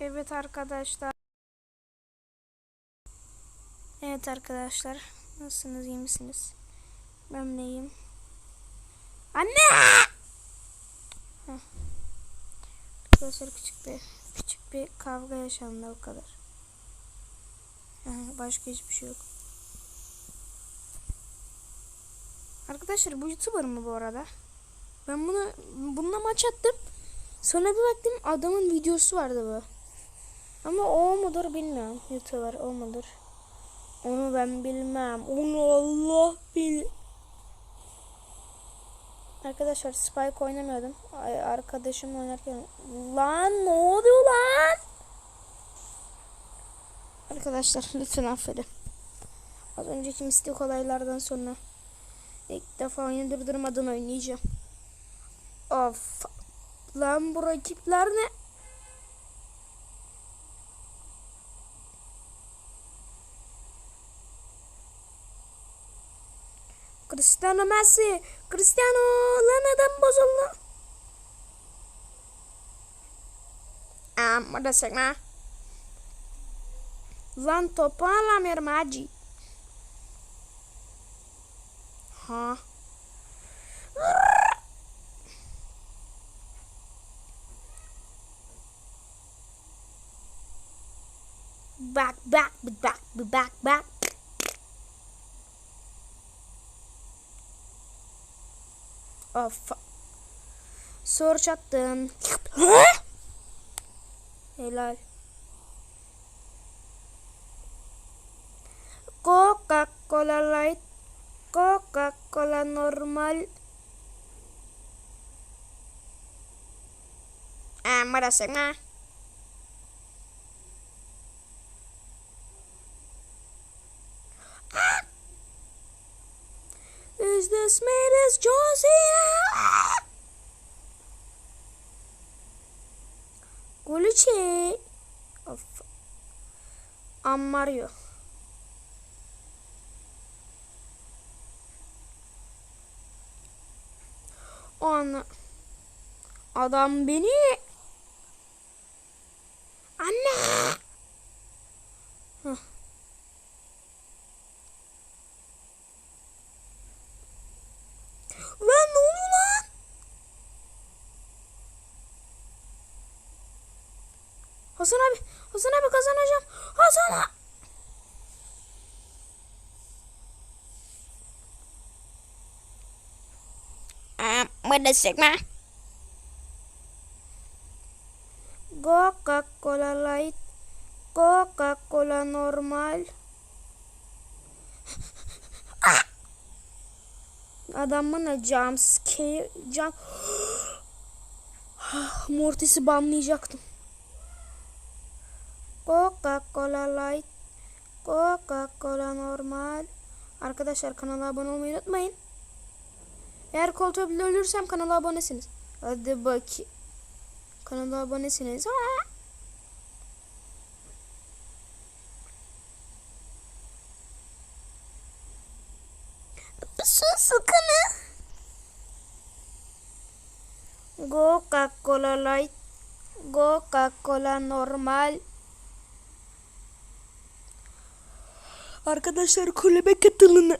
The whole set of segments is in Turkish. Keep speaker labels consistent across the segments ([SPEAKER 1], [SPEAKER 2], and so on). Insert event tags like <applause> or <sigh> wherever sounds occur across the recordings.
[SPEAKER 1] Evet arkadaşlar. Evet arkadaşlar. Nasılsınız? iyi misiniz? Ben de iyiyim. Anne! Heh. Arkadaşlar küçük bir küçük bir kavga yaşandı o kadar. Başka hiçbir şey yok. Arkadaşlar bu YouTuber mı bu arada? Ben bunu bununla maç attım. Sonra bir baktım adamın videosu vardı bu. Ama o mudur bilmiyorum. YouTuber o mudur? Onu ben bilmem. Onu Allah bil. Arkadaşlar Spike oynamıyordum. Arkadaşım oynarken. Lan ne oluyor lan? Arkadaşlar <laughs> lütfen affedin. Az önceki mistik olaylardan sonra ilk defa oyunu durdurmadan oynayacağım. Of. Lan bu rakipler ne? Cristiano Messi. Cristiano lan adam bozuldu. Amma da sekme. Lan topu alamıyorum hacı. Ha. Back, back, back, back, back. Of. Soru çattın. Helal. Coca-Cola Light. Coca-Cola normal. Ah, merasa Is this as John Cena? Golü çek. Of. Ammario. O an adam beni anne Hah. Lan ne oluyor lan? Hasan abi, Hasan abi kazanacağım. Hasan abi. Medesek mah. Coca-Cola Light. Coca-Cola normal. Adam bana jump scare <gasps> jump Mortis'i banlayacaktım. Coca-Cola Light. Coca-Cola normal. Arkadaşlar kanala abone olmayı unutmayın. Eğer koltuğa bile ölürsem kanala abonesiniz. Hadi bakayım. Kanala abonesiniz. Ha. Su. Coca-Cola Light. Coca-Cola normal. Arkadaşlar kulübe katılın.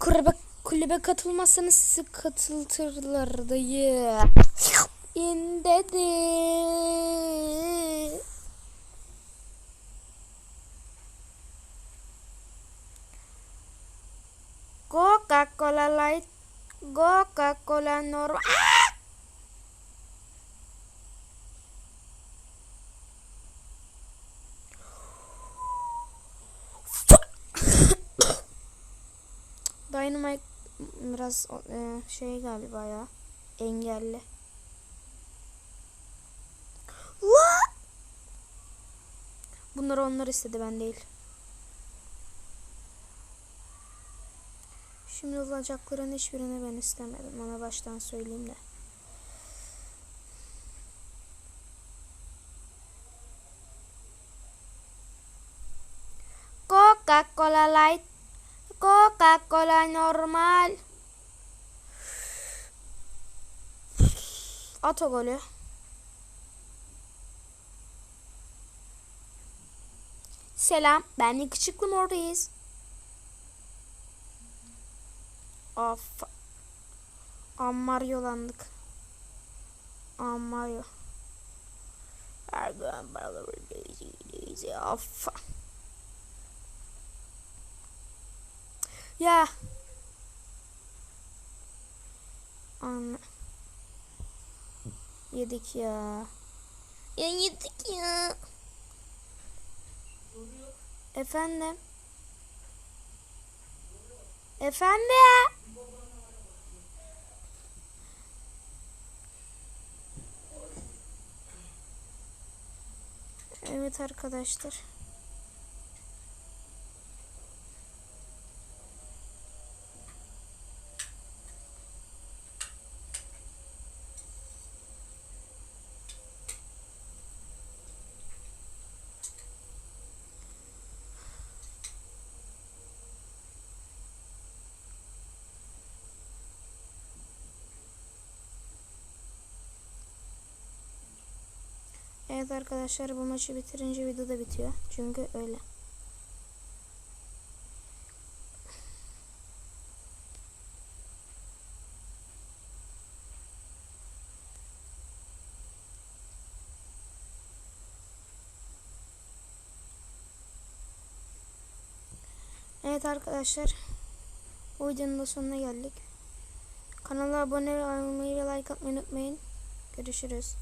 [SPEAKER 1] Kulübe, kulübe katılmazsanız sizi katıltırlar dayı. İn dedi. Coca-Cola Light. Coca-Cola normal. Dynamite biraz e, şey galiba ya. Engelli. What? Bunları onlar istedi ben değil. Şimdi olacakların hiçbirini ben istemedim. Ona baştan söyleyeyim de. Coca-Cola Light. Coca-Cola normal. At golü. Selam, ben yakışıklı mordayız. Of. Ammar yolandık. Ammar yo. Erdoğan paraları lazy lazy of. Ya. Anne. Yedik ya. Ya yedik ya. Efendim. Efendim. Evet arkadaşlar. Evet arkadaşlar bu maçı bitirince video da bitiyor. Çünkü öyle. Evet arkadaşlar. Bu videonun da sonuna geldik. Kanala abone olmayı ve like atmayı unutmayın. Görüşürüz.